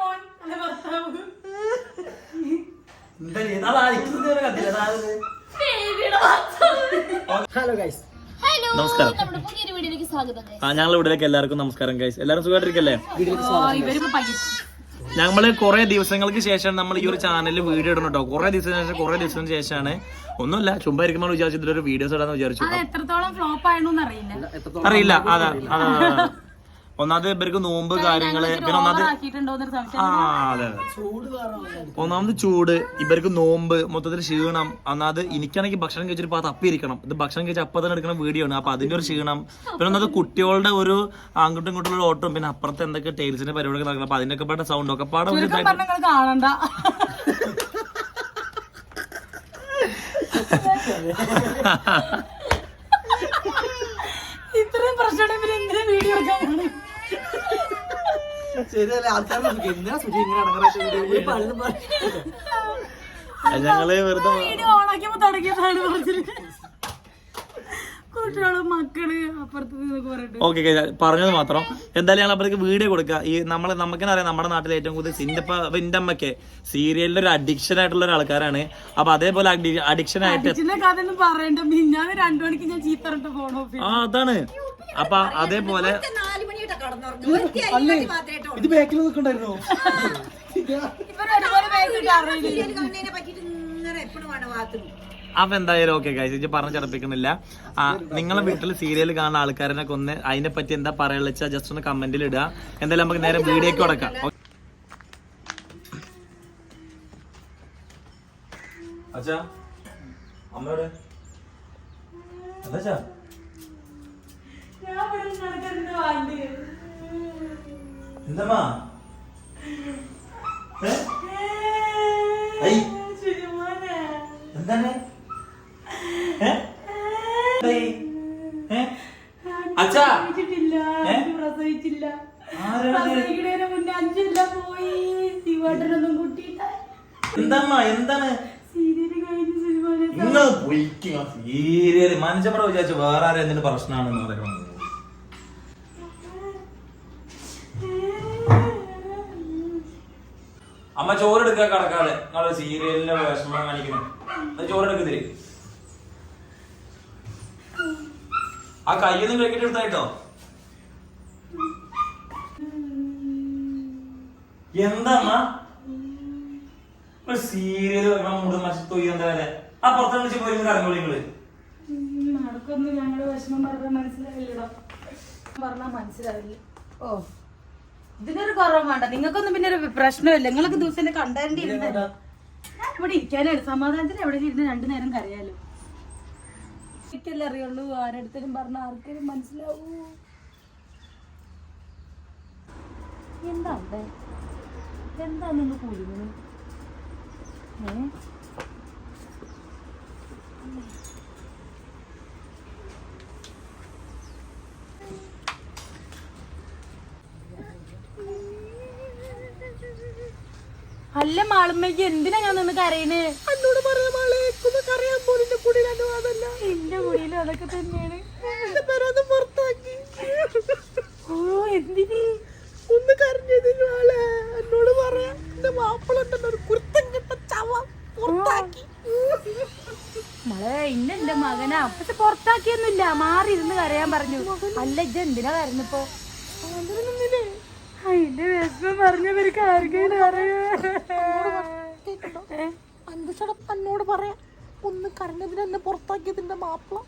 മോൻ ഹലോ നമസ്കാരം. ഞങ്ങളുടെ എല്ലാവർക്കും നമസ്കാരം ഗൈസ് എല്ലാവരും സുഖമായിട്ടിരിക്കല്ലേ? ഞങ്ങൾ കൊറേ ദിവസങ്ങൾക്ക് ശേഷമാണ് നമ്മൾ ഈ ഒരു ചാനലിൽ വീഡിയോ ഇടണം കേട്ടോ കൊറേ ദിവസത്തിന് ശേഷം കുറെ ദിവസത്തിന് ശേഷമാണ്. ഒന്നുമില്ല ചുമ്പാ ഇരിക്കുമ്പോൾ വിചാരിച്ചിട്ട് ഒരു വീഡിയോസ് ഇടാന്ന് വിചാരിച്ചു. ഫ്ലോപ്പ് അറിയില്ല. അറിയില്ല. അതാ അതാ ഒന്നാമത് ഇവർക്ക് നോമ്പ് കാര്യങ്ങൾ പിന്നെ ഒന്നാമത് ആ അതെ അതെ. ഒന്നാമത് ചൂട്. ഇവർക്ക് നോമ്പ് മൊത്തത്തിൽ ക്ഷീണം. ഒന്നാമത് എനിക്കാണെങ്കിൽ ഭക്ഷണം കഴിച്ചിട്ട് പാ ഇരിക്കണം ഇത് ഭക്ഷണം കഴിച്ച് അപ്പം തന്നെ എടുക്കുന്ന വീഡിയോ ആണ് അപ്പൊ അതിന്റെ ഒരു ക്ഷീണം. പിന്നെ ഒന്നത് കുട്ടികളുടെ ഒരു അങ്ങോട്ടും ഇങ്ങോട്ടുള്ള ഓട്ടം പിന്നെ അപ്പുറത്ത് എന്തൊക്കെ ടൈൽസിന്റെ പരിപാടികൾ നടക്കണം. അപ്പൊ അതിന്റെ ഒക്കെ പാടെ സൗണ്ട് ഒക്കെ പാടെ ഒരു കാണണ്ട. ഇത്രയും പ്രശ്നം വീഡിയോ എടുക്കാൻ നിന്നൊക്കെ വെറുതെ ഓക്കെ പറഞ്ഞത് മാത്രം. എന്തായാലും ഞങ്ങൾ അപ്പോഴേക്ക് വീഡിയോ കൊടുക്കുക. ഈ നമ്മളെ നമുക്കെന്നെ അറിയാം നമ്മുടെ നാട്ടിൽ ഏറ്റവും കൂടുതൽ സിന്റെ എന്റെ അമ്മയ്ക്ക് സീരിയലിന്റെ ഒരു അഡിക്ഷൻ ആയിട്ടുള്ള ഒരു ആൾക്കാരാണ്. അപ്പൊ അതേപോലെ അഡിക്ഷൻ ആയിട്ട് ആ അതാണ്. അപ്പൊ അതേപോലെ ഇത് ബാക്കിൽ നിൽക്കണ്ടായിരുന്നോ? അപ്പൊ എന്തായാലും ഓക്കെ ഗൈസ് പറഞ്ഞ് ചടപ്പിക്കുന്നില്ല ആ നിങ്ങളെ വീട്ടിൽ സീരിയൽ കാണുന്ന ആൾക്കാരെ ഒന്ന് അതിനെ പറ്റി എന്താ പറയാ വെച്ചാൽ ജസ്റ്റ് ഒന്ന് കമന്റിൽ ഇടുക എന്തായാലും നമുക്ക് നേരെ വീഡിയോക്ക് കൊടുക്കാം. അച്ഛാ അമ്മയോടെ? എന്താ ഞാൻ ഇവിടെ നടക്കുന്ന വാണ്ടി. എന്തമ്മാ? എന്താണ്? അച്ഛാ? പ്രസവിച്ചില്ല ആരാണ്? പ്രസവിക്കണേന് മുന്നേ അഞ്ചെല്ലാം പോയി. ശിവേട്ടനൊന്നും കുട്ടിയില്ല. എന്തമ്മ? എന്താണ്? സീരിയൽ കഴിഞ്ഞ് സിനിമ നിങ്ങൾ പൊയ്ക്കുക സീരിയൽ. മനുഷ്യപ്പട വിചാരിച്ചു വേറെ ആരെന്തിന്റെ പ്രശ്നമാണെന്ന് പറയുന്നത്. അമ്മ ചോറെടുക്കാൻ കടക്കാതെ നിങ്ങൾ സീരിയലിന്റെ വിഷമം കാണിക്കുന്നു അത് ചോറെടുക്കുന്നില്ലേ ആ കയ്യൊന്നും കഴിക്കിട്ട് എടുത്തായിട്ടോ എന്താ അമ്മ? ഒരു സീരിയൽ മൂട് മശത്തൊയ്യ എന്താ വില ആ പുറത്ത് വിളിച്ച് പോയി കറങ്ങോളി നിങ്ങൾ? നടക്കൊന്നും ഞങ്ങളുടെ വിഷമം പറഞ്ഞാൽ മനസ്സിലാവില്ലടാ പറഞ്ഞാ മനസ്സിലാവില്ല. ഓ. ഇതിനൊരു കുറവ് വേണ്ട. നിങ്ങൾക്കൊന്നും പിന്നെ ഒരു പ്രശ്നമില്ല. നിങ്ങളൊക്കെ ദിവസം എന്നെ കണ്ടേണ്ടിയിരുന്ന ഞാൻ ഇവിടെ ഇരിക്കാനാണ്. സമാധാനത്തിന് എവിടെ ഇരുന്ന് രണ്ടു നേരം കരയാലോ. എനിക്കല്ലേ അറിയുള്ളൂ ആരടുത്തേലും പറഞ്ഞ ആർക്കെങ്കിലും മനസ്സിലാവൂ. എന്താ എന്താ നിന്ന് കൂടിയത് അല്ല മാളുമ്മയ്ക്ക് എന്തിനാ ഞാൻ നിന്ന് കരയണേ? എന്നോട് പറയാ മാളെ കറിയാൻ പോലിന്റെ കുടിയിലും അതല്ല. എന്റെ കുടിയിലും അതൊക്കെ തന്നെയാണ്. പുറത്താക്കി. ഓ എന്തിന്? ഒന്ന് കരഞ്ഞതിന് മാളെ. എന്നോട് പറയാ എന്റെ മാപ്പിളുണ്ടല്ലോ ഒരു കുരുത്തം കിട്ട ചവ പുറത്താക്കി. മളെ ഇന്ന എന്റെ മകനാ. പക്ഷെ പുറത്താക്കിയൊന്നുമില്ല. മാറി ഇരുന്ന് കരയാൻ പറഞ്ഞു. അല്ല ഇജ്ജ് എന്തിനാ കരഞ്ഞപ്പോ? അതിന്റെ വിഷമം പറഞ്ഞവർക്ക് ആർക്കെങ്കിലും എന്നോട് പറയാം ഒന്ന് കരഞ്ഞതിന് എന്നെ പുറത്താക്കിയതിന്റെ മാപ്പിള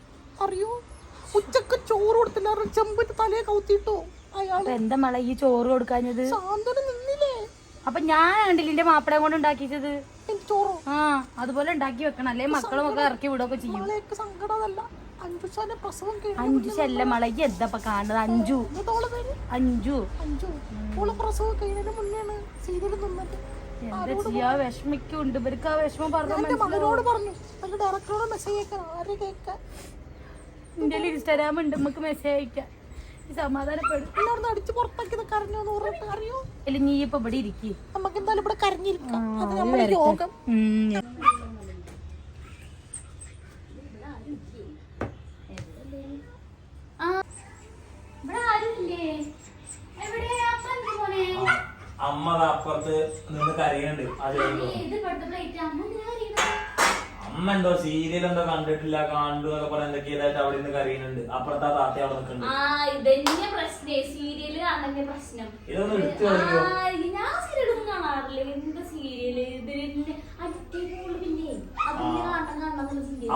അറിയോ? ഉച്ചയ്ക്ക് ചോറ് കൊടുത്തില്ല ചെമ്പിന്റെ തലയെ കൗത്തിട്ടോ അയാൾ എന്താ മള ഈ ചോറ് കൊടുക്കാഞ്ഞത്? സാന്ത്വന നിന്നില്ലേ? അപ്പൊ ഞാൻ കണ്ടില്ല എന്റെ മാപ്പിളെ കൊണ്ട് ഉണ്ടാക്കിച്ചത്. ചോറോ? ആ അതുപോലെ ഉണ്ടാക്കി വെക്കണം. അല്ലെ മക്കളും ഒക്കെ ഇറക്കി വിടുകയൊക്കെ ചെയ്യും. സങ്കടമല്ല അഞ്ചു എന്തപ്പ കാണുന്നത്? അഞ്ചു. അഞ്ചു. എന്താ ചെയ്യാ? വിഷമിക്കുണ്ട് ഇവർക്ക് ആ വിഷമം എന്റെ ഇൻസ്റ്റാഗ്രാം ഉണ്ട്. നമുക്ക് മെസ്സേജ് അയക്കാം. സമാധാനപ്പെടും. അടിച്ചു പുറത്താക്കിയത് കരഞ്ഞു അറിയോ? അല്ല നീ ഇപ്പൊ ഇവിടെ ഇരിക്കേ. നമുക്ക് എന്തായാലും ഇവിടെ കരഞ്ഞിരിക്കാം. യോഗം അമ്മ ദാ അപ്പുറത്ത് നിന്ന് കരയുന്നുണ്ട് അത് അമ്മ എന്തോ സീരിയൽ എന്തോ കണ്ടിട്ടില്ല കണ്ടു എന്നൊക്കെ പറഞ്ഞ എന്തൊക്കെയായിട്ട് അവിടെ നിന്ന് കരയുന്നുണ്ട്. അപ്പുറത്തെ താത്ത അവിടെ നിൽക്കുന്നുണ്ട്. ഇതന്നെ എടുത്തു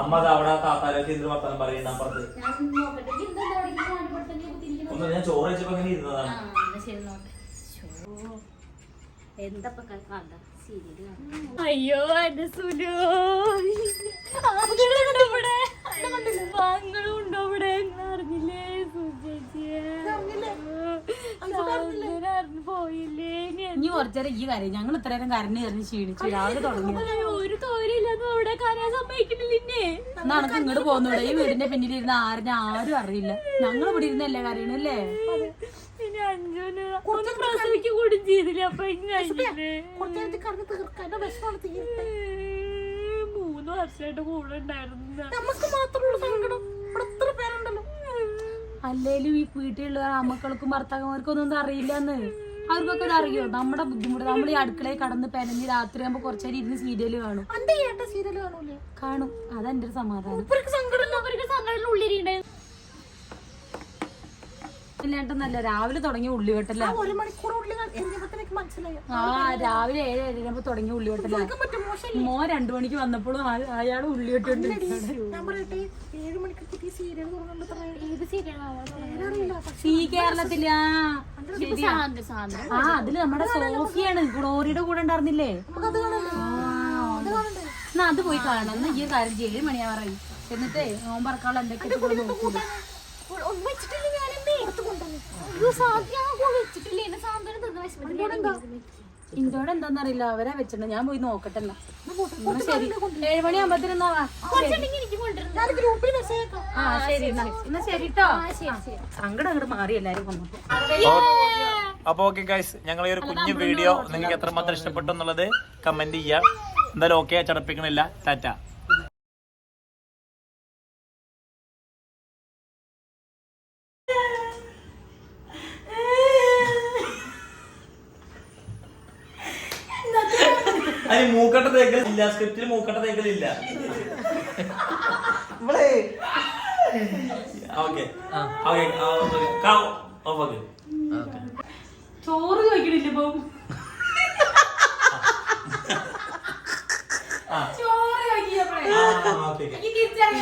അമ്മ അവിടെ ആ താത്താലേക്ക് എന്ത് വർത്തമാനം പറയുന്ന അപ്പുറത്ത് ഒന്ന് ഞാൻ ചോറ് വെച്ചപ്പോ ഇങ്ങനെ ഇരുന്നതാണ്. ശരി സീരിയൽ അയ്യോ എന്റെ സുനു. ആങ്ങളുണ്ടോ ഇവിടെ? ഉണ്ടോ ഇവിടെ? അറിഞ്ഞില്ലേ സുചേച്ചിയെ പോയില്ലേ ഇനി കുറച്ചേരം ഈ കാര്യം ഞങ്ങൾ കരഞ്ഞു കരഞ്ഞ് ക്ഷീണിച്ചു രാവിലെ തുടങ്ങി ഒരു തോരയില്ലാന്ന് അവിടെ കരയാൻ സമ്മതിക്കുന്നില്ലേ നടക്ക് ഇങ്ങോട്ട് പോകുന്നൂടെ ഈ വീടിന്റെ പിന്നിലിരുന്ന് ആരും ആരും അറിയില്ല. ഞങ്ങൾ ഇവിടെ ഇരുന്നല്ലേ കരയണല്ലേ പ്രസവിക്ക് കൂടി ചെയ്തില്ല. അപ്പൊ കഴിഞ്ഞില്ലേ കുറച്ച് നേരത്തെ കറങ്ങി തീർക്കാൻ എന്റെ വിഷമാണ് തീർത്തെ മൂന്ന് വർഷമായിട്ട് കൂടെ ഉണ്ടായിരുന്നു നമുക്ക് മാത്രമുള്ള സങ്കടം. ഇവിടെ എത്ര പേരുണ്ടല്ലോ. അല്ലേലും ഈ വീട്ടിലുള്ള അമ്മക്കൾക്കും ഭർത്താക്കന്മാർക്കും ഒന്നും അറിയില്ലെന്ന്. അവർക്കൊക്കെ അറിയോ? നമ്മുടെ ബുദ്ധിമുട്ട്. നമ്മൾ ഈ അടുക്കളയിൽ കടന്ന് പെനഞ്ഞ് രാത്രി ആകുമ്പോ കുറച്ചേരം ഇരുന്ന് സീരിയൽ കാണും. സീരിയൽ കാണൂലേ? കാണും. അതെന്റെ ഒരു സമാധാനം സങ്കടം ഉള്ളിരിണ്ടായിരുന്നു ഇല്ലാണ്ടെന്നല്ല രാവിലെ തുടങ്ങിയ ഒരു മണിക്കൂർ എറിഞ്ഞപ്പോഴത്തേക്ക് മനസ്സിലായി. ആ രാവിലെ ഏഴ് ഏഴരമ്പോ തുടങ്ങിയ മോശം മോ രണ്ടു മണിക്ക് വന്നപ്പോഴും അയാൾ ഉള്ളിവെട്ടുണ്ട്. ഞാൻ പറയട്ടെ ഏഴ് മണിക്ക് സീരിയൽ ഏത് സീരിയലാണ് സീ കേരളത്തിൽ. ആ ആ അതിൽ നമ്മുടെ സോഫിയാണ്. ഗ്ലോറിയുടെ കൂടെ ഉണ്ടായിരുന്നില്ലേ? അത് കാണണ്ടേ? അത് കാണണ്ടേ? എന്നാ അത് പോയി കാണണം. എന്നാ ഈ കാര്യം ചെയ്യും ഏഴ് മണിയാവാറായി എന്നിട്ടേ നോമ്പറക്കാൾ എന്തൊക്കെ ഇന്തോടെ എന്താന്നറിയില്ല. അവരാ വെച്ചിട്ടുണ്ട്. ഞാൻ പോയി നോക്കട്ടെ ശരി. ഏഴ് മണി ആകുമ്പത്തിനെന്നാ അയക്കാം. ആ ശരി എന്നാ എന്നാ ശരി. കേട്ടോ ശരി ശരി സങ്കടം അങ്ങോട്ട് മാറി എല്ലാരും വന്നപ്പോ അപ്പൊ ഓക്കെ ഗൈസ് ഞങ്ങൾ ഈ ഒരു കുഞ്ഞു വീഡിയോ നിങ്ങൾക്ക് എത്രമാത്രം ഇഷ്ടപ്പെട്ടു എന്നുള്ളത് കമന്റ് ചെയ്യാം. എന്തായാലും ഓക്കെ ചടപ്പിക്കണില്ല. ടാറ്റ അതിന് മൂക്കട്ട തേക്കലില്ല സ്ക്രിപ്റ്റിൽ മൂക്കട്ട തേക്കലില്ല ഓക്കെ ഓക്കെ ഓക്കെ